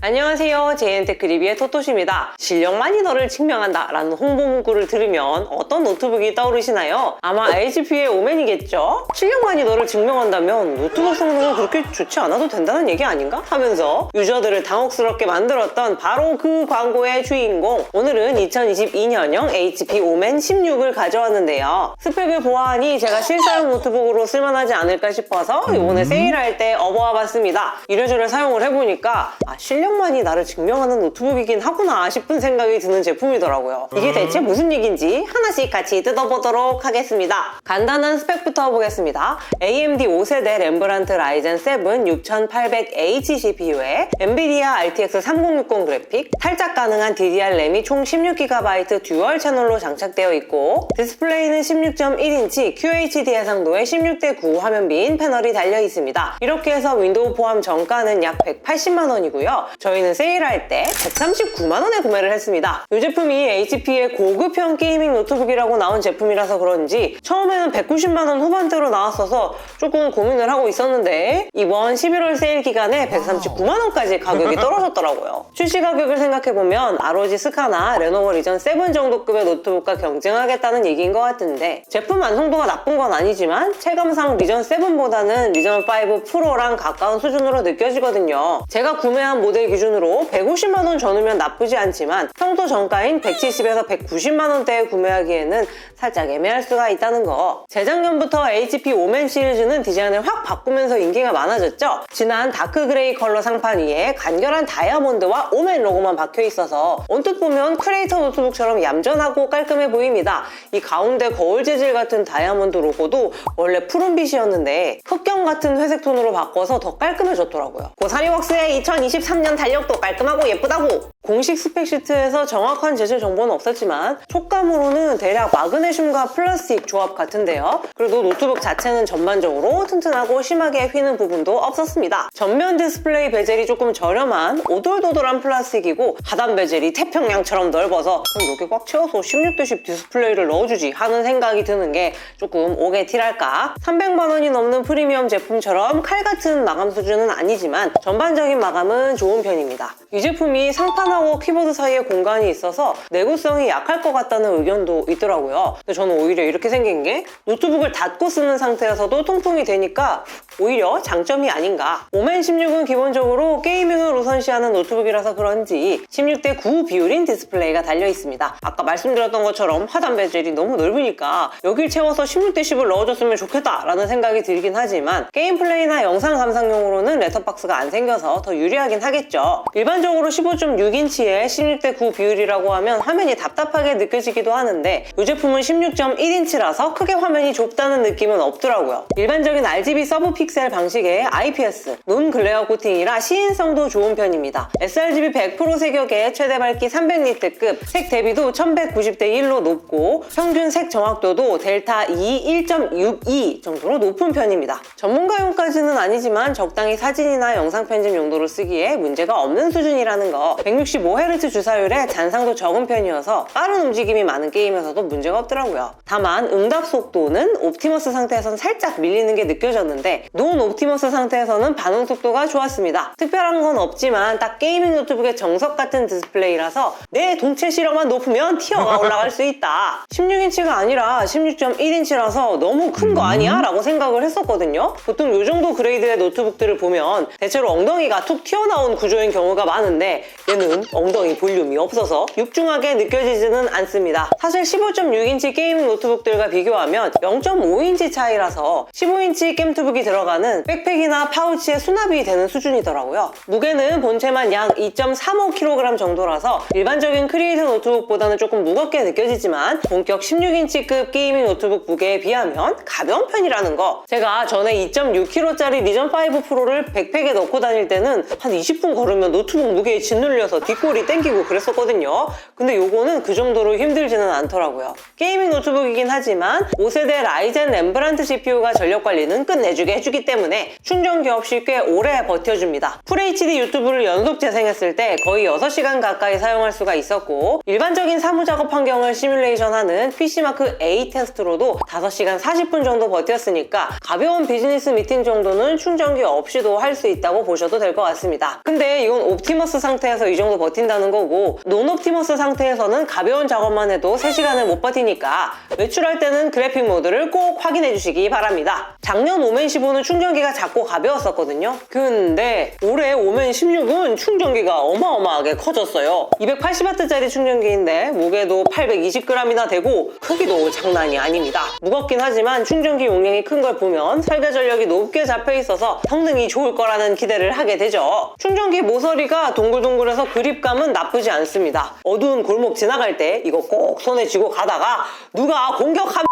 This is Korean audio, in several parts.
안녕하세요. 제이엔테크 리뷰의 토토시입니다. 실력만이 너를 증명한다 라는 홍보 문구를 들으면 어떤 노트북이 떠오르시나요? 아마 HP의 오맨이겠죠? 실력만이 너를 증명한다면 노트북 성능은 그렇게 좋지 않아도 된다는 얘기 아닌가? 하면서 유저들을 당혹스럽게 만들었던 바로 그 광고의 주인공 오늘은 2022년형 HP 오맨 16을 가져왔는데요. 스펙을 보아하니 제가 실사용 노트북으로 쓸만하지 않을까 싶어서 이번에 세일할 때 업어와 봤습니다. 이래저래 사용을 해보니까 아, 실력 만이 나를 증명하는 노트북이긴 하구나 싶은 생각이 드는 제품이더라고요. 이게 대체 무슨 얘기인지 하나씩 같이 뜯어보도록 하겠습니다. 간단한 스펙부터 보겠습니다. AMD 5세대 램브란트 라이젠 7 6800H CPU에 엔비디아 RTX 3060 그래픽, 탈착 가능한 DDR 램이 총 16GB 듀얼 채널로 장착되어 있고 디스플레이는 16.1인치 QHD 해상도의 16대 9 화면비인 패널이 달려 있습니다. 이렇게 해서 윈도우 포함 정가는 약 180만 원이고요. 저희는 세일할 때 139만 원에 구매를 했습니다. 이 제품이 HP의 고급형 게이밍 노트북이라고 나온 제품이라서 그런지 처음에는 190만 원 후반대로 나왔어서 조금 고민을 하고 있었는데 이번 11월 세일 기간에 139만 원까지 가격이 떨어졌더라고요. 출시 가격을 생각해보면 ROG 스카나 레노버 리전 7 정도급의 노트북과 경쟁하겠다는 얘기인 것 같은데 제품 완성도가 나쁜 건 아니지만 체감상 리전 7보다는 리전 5 프로랑 가까운 수준으로 느껴지거든요. 제가 구매한 모델 기준으로 150만 원 전후면 나쁘지 않지만 평소 정가인 170에서 190만 원대에 구매하기에는 살짝 애매할 수가 있다는 거. 재작년부터 HP 오맨 시리즈는 디자인을 확 바꾸면서 인기가 많아졌죠. 진한 다크 그레이 컬러 상판 위에 간결한 다이아몬드와 오맨 로고만 박혀 있어서 언뜻 보면 크리에이터 노트북처럼 얌전하고 깔끔해 보입니다. 이 가운데 거울 재질 같은 다이아몬드 로고도 원래 푸른빛이었는데 흑경 같은 회색 톤으로 바꿔서 더 깔끔해졌더라고요. 고사리웍스의 2023년 달력도 깔끔하고 예쁘다고! 공식 스펙 시트에서 정확한 제조 정보는 없었지만 촉감으로는 대략 마그네슘과 플라스틱 조합 같은데요. 그래도 노트북 자체는 전반적으로 튼튼하고 심하게 휘는 부분도 없었습니다. 전면 디스플레이 베젤이 조금 저렴한 오돌도돌한 플라스틱이고 하단 베젤이 태평양처럼 넓어서 그럼 여기 꽉 채워서 16대10 디스플레이를 넣어주지 하는 생각이 드는 게 조금 오게 틸할까? 300만 원이 넘는 프리미엄 제품처럼 칼 같은 마감 수준은 아니지만 전반적인 마감은 좋은 편입니다. 이 제품이 상판 하고 키보드 사이에 공간이 있어서 내구성이 약할 것 같다는 의견도 있더라고요. 근데 저는 오히려 이렇게 생긴 게 노트북을 닫고 쓰는 상태에서도 통풍이 되니까 오히려 장점이 아닌가. 오멘 16은 기본적으로 게이밍을 우선시하는 노트북이라서 그런지 16대 9 비율인 디스플레이가 달려 있습니다. 아까 말씀드렸던 것처럼 하단 베젤이 너무 넓으니까 여길 채워서 16대 10을 넣어줬으면 좋겠다라는 생각이 들긴 하지만 게임 플레이나 영상 감상용으로는 레터박스가 안 생겨서 더 유리하긴 하겠죠. 일반적으로 15.6인치의 16대 9 비율이라고 하면 화면이 답답하게 느껴지기도 하는데 이 제품은 16.1인치라서 크게 화면이 좁다는 느낌은 없더라고요. 일반적인 RGB 서브 픽셀 방식의 IPS, 논 글레어 코팅이라 시인성도 좋은 편입니다. sRGB 100% 색역의 최대 밝기 300니트급, 색 대비도 1190대 1로 높고 평균 색 정확도도 델타 E 1.62 정도로 높은 편입니다. 전문가용까지는 아니지만 적당히 사진이나 영상 편집 용도로 쓰기에 문제가 없는 수준이라는 거 165Hz 주사율에 잔상도 적은 편이어서 빠른 움직임이 많은 게임에서도 문제가 없더라고요. 다만 응답 속도는 옵티머스 상태에서는 살짝 밀리는 게 느껴졌는데 논 옵티머스 상태에서는 반응 속도가 좋았습니다. 특별한 건 없지만 딱 게이밍 노트북의 정석 같은 디스플레이라서 내 동체 실험만 높으면 티어가 올라갈 수 있다. 16인치가 아니라 16.1인치라서 너무 큰 거 아니야? 라고 생각을 했었거든요. 보통 이 정도 그레이드의 노트북들을 보면 대체로 엉덩이가 툭 튀어나온 구조인 경우가 많은데 얘는 엉덩이 볼륨이 없어서 육중하게 느껴지지는 않습니다. 사실 15.6인치 게이밍 노트북들과 비교하면 0.5인치 차이라서 15인치 게임투북이 들어가 는 백팩이나 파우치에 수납이 되는 수준이더라고요. 무게는 본체만 약 2.35kg 정도라서 일반적인 크리에이터 노트북보다는 조금 무겁게 느껴지지만 본격 16인치급 게이밍 노트북 무게에 비하면 가벼운 편이라는 거. 제가 전에 2.6kg짜리 리전 5 프로를 백팩에 넣고 다닐 때는 한 20분 걸으면 노트북 무게에 짓눌려서 뒷골이 땡기고 그랬었거든요. 근데 요거는 그 정도로 힘들지는 않더라고요. 게이밍 노트북이긴 하지만 5세대 라이젠 램브란트 CPU가 전력 관리는 끝내주게 해줍니다. 해주기 때문에 충전기 없이 꽤 오래 버텨줍니다. FHD 유튜브를 연속 재생했을 때 거의 6시간 가까이 사용할 수가 있었고 일반적인 사무작업 환경을 시뮬레이션하는 PC마크 A 테스트로도 5시간 40분 정도 버텼으니까 가벼운 비즈니스 미팅 정도는 충전기 없이도 할 수 있다고 보셔도 될 것 같습니다. 근데 이건 옵티머스 상태에서 이 정도 버틴다는 거고 논 옵티머스 상태에서는 가벼운 작업만 해도 3시간을 못 버티니까 외출할 때는 그래픽 모드를 꼭 확인해 주시기 바랍니다. 작년 오멘 15는 충전기가 작고 가벼웠었거든요. 근데 올해 오멘 16은 충전기가 어마어마하게 커졌어요. 280W짜리 충전기인데 무게도 820g이나 되고 크기도 장난이 아닙니다. 무겁긴 하지만 충전기 용량이 큰 걸 보면 설계 전력이 높게 잡혀 있어서 성능이 좋을 거라는 기대를 하게 되죠. 충전기 모서리가 동글동글해서 그립감은 나쁘지 않습니다. 어두운 골목 지나갈 때 이거 꼭 손에 쥐고 가다가 누가 공격하면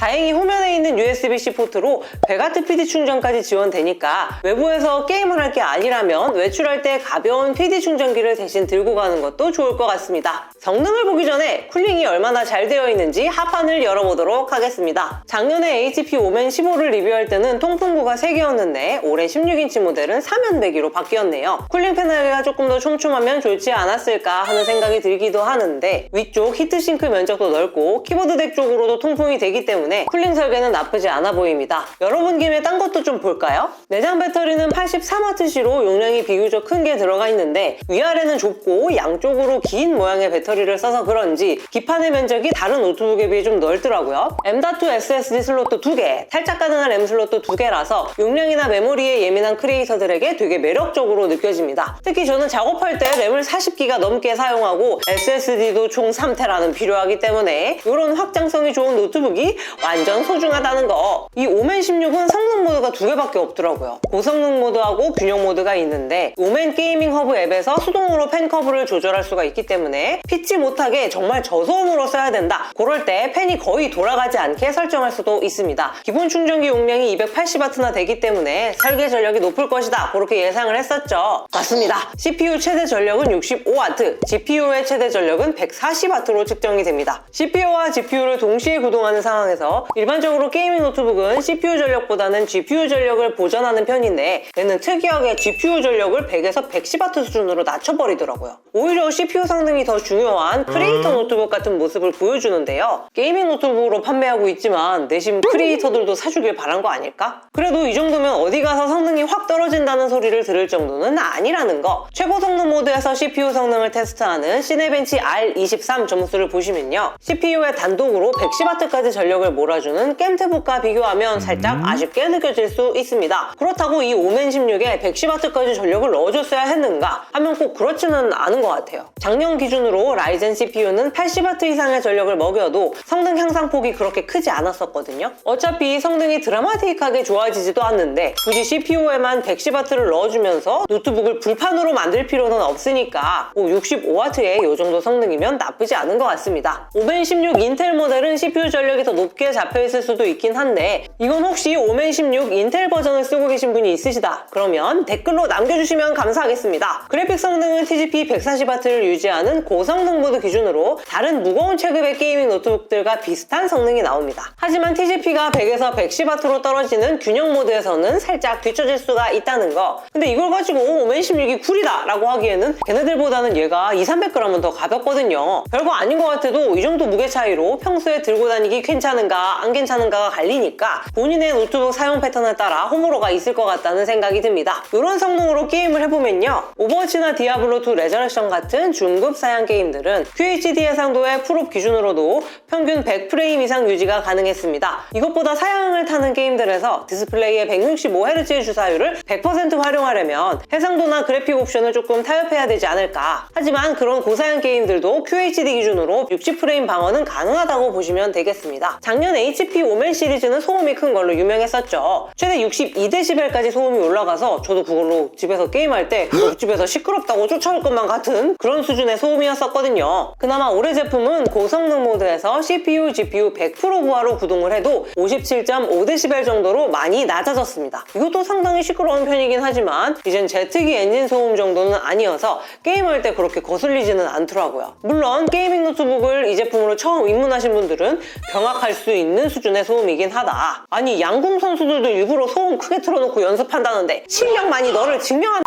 다행히 후면에 있는 USB-C 포트로 100W PD 충전까지 지원되니까 외부에서 게임을 할 게 아니라면 외출할 때 가벼운 PD 충전기를 대신 들고 가는 것도 좋을 것 같습니다. 성능을 보기 전에 쿨링이 얼마나 잘 되어 있는지 하판을 열어보도록 하겠습니다. 작년에 HP 오멘 15를 리뷰할 때는 통풍구가 3개였는데 올해 16인치 모델은 사면배기로 바뀌었네요. 쿨링 패널가 조금 더 촘촘하면 좋지 않았을까 하는 생각이 들기도 하는데 위쪽 히트싱크 면적도 넓고 키보드 덱 쪽으로도 통풍이 되기 때문에 쿨링 설계는 나쁘지 않아 보입니다. 열어본 김에 딴 것도 좀 볼까요? 내장 배터리는 83W시로 용량이 비교적 큰 게 들어가 있는데 위아래는 좁고 양쪽으로 긴 모양의 배터리를 써서 그런지 기판의 면적이 다른 노트북에 비해 좀 넓더라고요. M.2 SSD 슬롯도 2개, 탈착 가능한 M 슬롯도 2개라서 용량이나 메모리에 예민한 크리에이터들에게 되게 매력적으로 느껴집니다. 특히 저는 작업할 때 램을 40기가 넘게 사용하고 SSD도 총 3테라는 필요하기 때문에 이런 확장성이 좋은 노트북이 완전 소중하다는 거. 이 오멘 16은 성능 모드가 두 개밖에 없더라고요. 고성능 모드하고 균형 모드가 있는데 오멘 게이밍 허브 앱에서 수동으로 팬 커브를 조절할 수가 있기 때문에 피치 못하게 정말 저소음으로 써야 된다. 그럴 때 팬이 거의 돌아가지 않게 설정할 수도 있습니다. 기본 충전기 용량이 280W나 되기 때문에 설계 전력이 높을 것이다. 그렇게 예상을 했었죠. 맞습니다. CPU 최대 전력은 65W, GPU의 최대 전력은 140W로 측정이 됩니다. CPU와 GPU를 동시에 구동하는 상황에서 일반적으로 게이밍 노트북은 CPU 전력보다는 GPU 전력을 보전하는 편인데 얘는 특이하게 GPU 전력을 100에서 110W 수준으로 낮춰버리더라고요. 오히려 CPU 성능이 더 중요한 크리에이터 노트북 같은 모습을 보여주는데요. 게이밍 노트북으로 판매하고 있지만 내심 크리에이터들도 사주길 바란 거 아닐까? 그래도 이 정도면 어디 가서 성능이 확 떨어진다는 소리를 들을 정도는 아니라는 거. 최고 성능 모드에서 CPU 성능을 테스트하는 시네벤치 R23 점수를 보시면요. CPU에 단독으로 110W까지 전력을 몰아주는 겜트북과 비교하면 살짝 아쉽게 느껴질 수 있습니다. 그렇다고 이 오멘 16에 110W까지 전력을 넣어줬어야 했는가 하면 꼭 그렇지는 않은 것 같아요. 작년 기준으로 라이젠 CPU는 80W 이상의 전력을 먹여도 성능 향상 폭이 그렇게 크지 않았었거든요. 어차피 성능이 드라마틱하게 좋아지지도 않는데 굳이 CPU에만 110W를 넣어주면서 노트북을 불판으로 만들 필요는 없으니까 뭐 65W의 이 정도 성능이면 나쁘지 않은 것 같습니다. 오멘 16 인텔 모델은 CPU 전력이 더 높게 잡혀 있을 수도 있긴 한데 이건 혹시 오멘 16 인텔 버전을 쓰고 계신 분이 있으시다 그러면 댓글로 남겨주시면 감사하겠습니다. 그래픽 성능은 TGP 140W를 유지하는 고성능 모드 기준으로 다른 무거운 체급의 게이밍 노트북들과 비슷한 성능이 나옵니다. 하지만 TGP가 100에서 110W로 떨어지는 균형 모드에서는 살짝 뒤처질 수가 있다는 거. 근데 이걸 가지고 오멘 16이 쿨이다 라고 하기에는 걔네들보다는 얘가 2, 300g은 더 가볍거든요. 별거 아닌 것 같아도 이 정도 무게 차이로 평소에 들고 다니기 괜찮은 가 안 괜찮은가가 갈리니까 본인의 노트북 사용 패턴에 따라 호불호가 있을 것 같다는 생각이 듭니다. 이런 성능으로 게임을 해보면요. 오버워치나 디아블로2 레저렉션 같은 중급 사양 게임들은 QHD 해상도의 풀업 기준으로도 평균 100프레임 이상 유지가 가능했습니다. 이것보다 사양을 타는 게임들에서 디스플레이의 165Hz의 주사율을 100% 활용하려면 해상도나 그래픽 옵션을 조금 타협해야 되지 않을까. 하지만 그런 고사양 게임들도 QHD 기준으로 60프레임 방어는 가능하다고 보시면 되겠습니다. 작년 HP 오멘 시리즈는 소음이 큰 걸로 유명했었죠. 최대 62dB까지 소음이 올라가서 저도 그걸로 집에서 게임할 때 옆집에서 시끄럽다고 쫓아올 것만 같은 그런 수준의 소음이었었거든요. 그나마 올해 제품은 고성능 모드에서 CPU, GPU 100% 부하로 구동을 해도 57.5dB 정도로 많이 낮아졌습니다. 이것도 상당히 시끄러운 편이긴 하지만 이젠 제트기 엔진 소음 정도는 아니어서 게임할 때 그렇게 거슬리지는 않더라고요. 물론 게이밍 노트북을 이 제품으로 처음 입문하신 분들은 병합할 수수 있는 수준의 소음이긴 하다. 아니 양궁 선수들도 일부러 소음 크게 틀어놓고 연습한다는데 실력만이 너를 증명한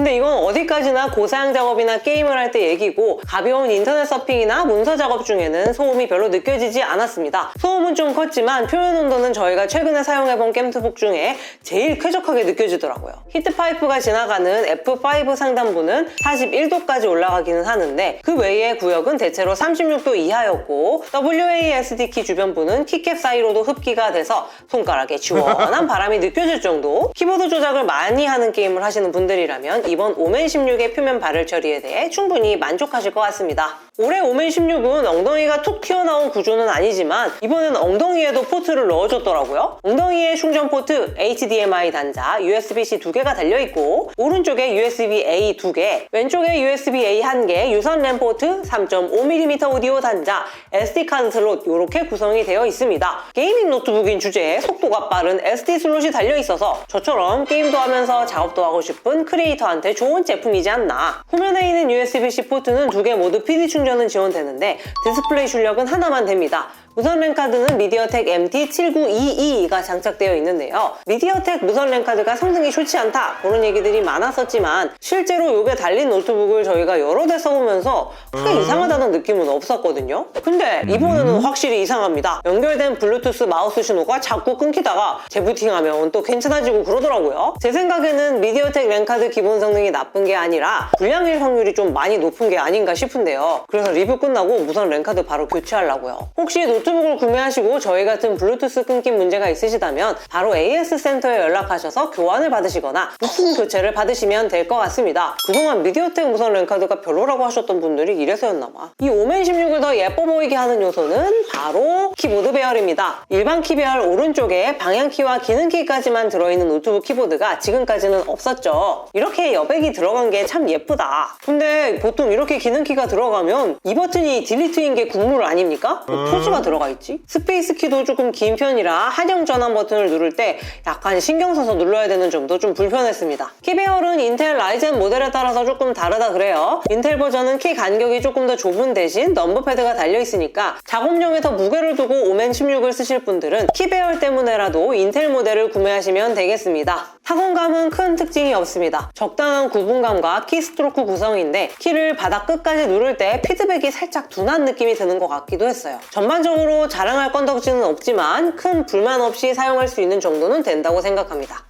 근데 이건 어디까지나 고사양 작업이나 게임을 할 때 얘기고 가벼운 인터넷 서핑이나 문서 작업 중에는 소음이 별로 느껴지지 않았습니다. 소음은 좀 컸지만 표현 온도는 저희가 최근에 사용해본 겜트북 중에 제일 쾌적하게 느껴지더라고요. 히트파이프가 지나가는 F5 상단부는 41도까지 올라가기는 하는데 그 외의 구역은 대체로 36도 이하였고 WASD 키 주변부는 키캡 사이로도 흡기가 돼서 손가락에 시원한 바람이 느껴질 정도 키보드 조작을 많이 하는 게임을 하시는 분들이라면 이번 오멘 16의 표면 발열 처리에 대해 충분히 만족하실 것 같습니다. 올해 오멘 16은 엉덩이가 툭 튀어나온 구조는 아니지만 이번엔 엉덩이에도 포트를 넣어줬더라고요. 엉덩이에 충전 포트, HDMI 단자, USB-C 두 개가 달려있고 오른쪽에 USB-A 두 개, 왼쪽에 USB-A 한 개, 유선 램 포트, 3.5mm 오디오 단자, SD 카드 슬롯 이렇게 구성이 되어 있습니다. 게이밍 노트북인 주제에 속도가 빠른 SD 슬롯이 달려 있어서 저처럼 게임도 하면서 작업도 하고 싶은 크리에이터 한테 좋은 제품이지 않나. 후면에 있는 USB-C 포트는 두 개 모두 PD 충전은 지원되는데 디스플레이 출력은 하나만 됩니다. 무선 랜카드는 미디어텍 MT7922가 장착되어 있는데요. 미디어텍 무선 랜카드가 성능이 좋지 않다 그런 얘기들이 많았었지만 실제로 이게 달린 노트북을 저희가 여러 대 써보면서 크게 이상하다는 느낌은 없었거든요. 근데 이번에는 확실히 이상합니다. 연결된 블루투스 마우스 신호가 자꾸 끊기다가 재부팅하면 또 괜찮아지고 그러더라고요. 제 생각에는 미디어텍 랜카드 기본 성능이 나쁜 게 아니라 불량일 확률이 좀 많이 높은 게 아닌가 싶은데요. 그래서 리뷰 끝나고 무선 랜카드 바로 교체하려고요. 혹시 노트북을 구매하시고 저희 같은 블루투스 끊김 문제가 있으시다면 바로 AS 센터에 연락하셔서 교환을 받으시거나 부품 교체를 받으시면 될 것 같습니다. 그동안 미디어텍 무선 랜카드가 별로라고 하셨던 분들이 이래서였나봐. 이 오멘 16을 더 예뻐 보이게 하는 요소는 바로 키보드 배열입니다. 일반 키 배열 오른쪽에 방향키와 기능키까지만 들어있는 노트북 키보드가 지금까지는 없었죠. 이렇게 여백이 들어간 게 참 예쁘다. 근데 보통 이렇게 기능키가 들어가면 이 버튼이 딜리트인 게 국룰 아닙니까? 왜 표시가 들어가 있지? 스페이스 키도 조금 긴 편이라 한영 전환 버튼을 누를 때 약간 신경 써서 눌러야 되는 점도 좀 불편했습니다. 키 배열은 인텔 라이젠 모델에 따라서 조금 다르다 그래요. 인텔 버전은 키 간격이 조금 더 좁은 대신 넘버 패드가 달려 있으니까 작업용에 더 무게를 두고 오멘 16을 쓰실 분들은 키 배열 때문에라도 인텔 모델을 구매하시면 되겠습니다. 타건감은 큰 특징이 없습니다. 적당한 구분감과 키 스트로크 구성인데 키를 바닥 끝까지 누를 때 피드백이 살짝 둔한 느낌이 드는 것 같기도 했어요. 전반적으로 자랑할 건덕지는 없지만 큰 불만 없이 사용할 수 있는 정도는 된다고 생각합니다.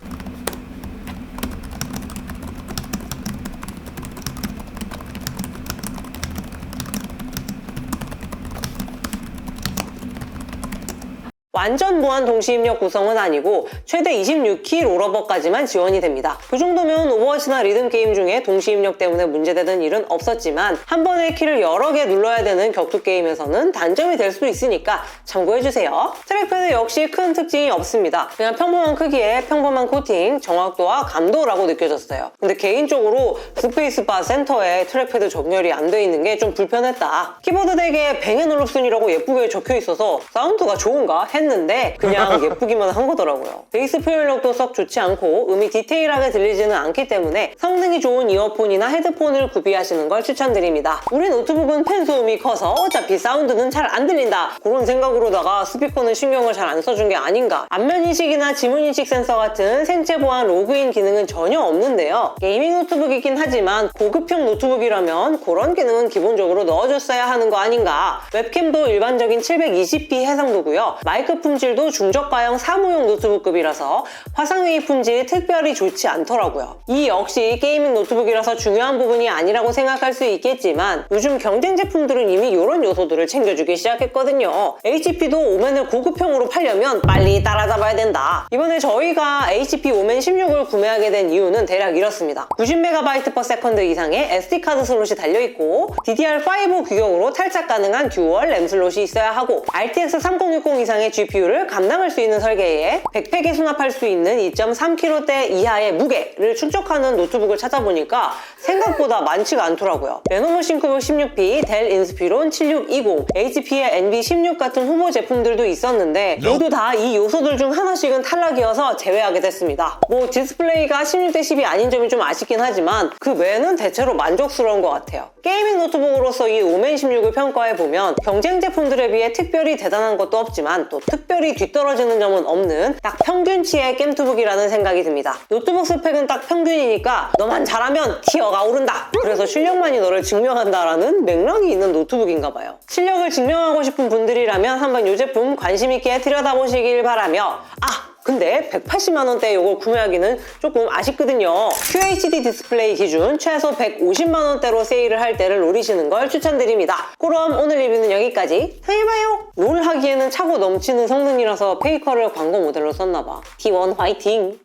완전 무한 동시 입력 구성은 아니고 최대 26키 롤러버까지만 지원이 됩니다. 그 정도면 오버워치나 리듬 게임 중에 동시 입력 때문에 문제되는 일은 없었지만 한 번에 키를 여러 개 눌러야 되는 격투 게임에서는 단점이 될 수도 있으니까 참고해주세요. 트랙패드 역시 큰 특징이 없습니다. 그냥 평범한 크기에 평범한 코팅, 정확도와 감도라고 느껴졌어요. 근데 개인적으로 스페이스바 센터에 트랙패드 정렬이 안 돼 있는 게 좀 불편했다. 키보드 덱에 뱅앤 올룹슨이라고 예쁘게 적혀 있어서 사운드가 좋은가 했는데 그냥 예쁘기만 한 거더라고요. 베이스 표현력도 썩 좋지 않고 음이 디테일하게 들리지는 않기 때문에 성능이 좋은 이어폰이나 헤드폰을 구비하시는 걸 추천드립니다. 우리 노트북은 팬 소음이 커서 어차피 사운드는 잘 안 들린다 그런 생각으로다가 스피커는 신경을 잘 안 써준 게 아닌가 안면 인식이나 지문 인식 센서 같은 생체 보안 로그인 기능은 전혀 없는데요. 게이밍 노트북이긴 하지만 고급형 노트북이라면 그런 기능은 기본적으로 넣어줬어야 하는 거 아닌가 웹캠도 일반적인 720p 해상도고요. 마이크 품질도 중저가형 사무용 노트북급이라서 화상 회의 품질이 특별히 좋지 않더라고요. 이 역시 게이밍 노트북이라서 중요한 부분이 아니라고 생각할 수 있겠지만 요즘 경쟁 제품들은 이미 이런 요소들을 챙겨주기 시작했거든요. HP도 오멘을 고급형으로 팔려면 빨리 따라잡아야 된다. 이번에 저희가 HP 오멘 16을 구매하게 된 이유는 대략 이렇습니다. 90MB/s 이상의 SD카드 슬롯이 달려있고 DDR5 규격으로 탈착 가능한 듀얼 램 슬롯이 있어야 하고 RTX 3060 이상의 GPU를 감당할 수 있는 설계에 백팩에 수납할 수 있는 2.3kg대 이하의 무게를 충족하는 노트북을 찾아보니까 생각보다 많지가 않더라고요. 레노버 싱크북 16P, 델 인스피론 7620, HP의 NB16 같은 후보 제품들도 있었는데 모두 다 이 요소들 중 하나씩은 탈락이어서 제외하게 됐습니다. 뭐 디스플레이가 16대 10이 아닌 점이 좀 아쉽긴 하지만 그 외에는 대체로 만족스러운 것 같아요. 게이밍 노트북으로서 이 오멘 16을 평가해보면 경쟁 제품들에 비해 특별히 대단한 것도 없지만 또 특별히 뒤떨어지는 점은 없는 딱 평균치의 게임투북이라는 생각이 듭니다. 노트북 스펙은 딱 평균이니까 너만 잘하면 티어가 오른다. 그래서 실력만이 너를 증명한다라는 맥락이 있는 노트북인가 봐요. 실력을 증명하고 싶은 분들이라면 한번 이 제품 관심 있게 들여다보시길 바라며 아! 근데 180만 원대에 이걸 구매하기는 조금 아쉽거든요. QHD 디스플레이 기준 최소 150만 원대로 세일을 할 때를 노리시는 걸 추천드립니다. 그럼 오늘 리뷰는 여기까지. 다음에 봐요. 롤 하기에는 차고 넘치는 성능이라서 페이커를 광고 모델로 썼나봐. T1 화이팅!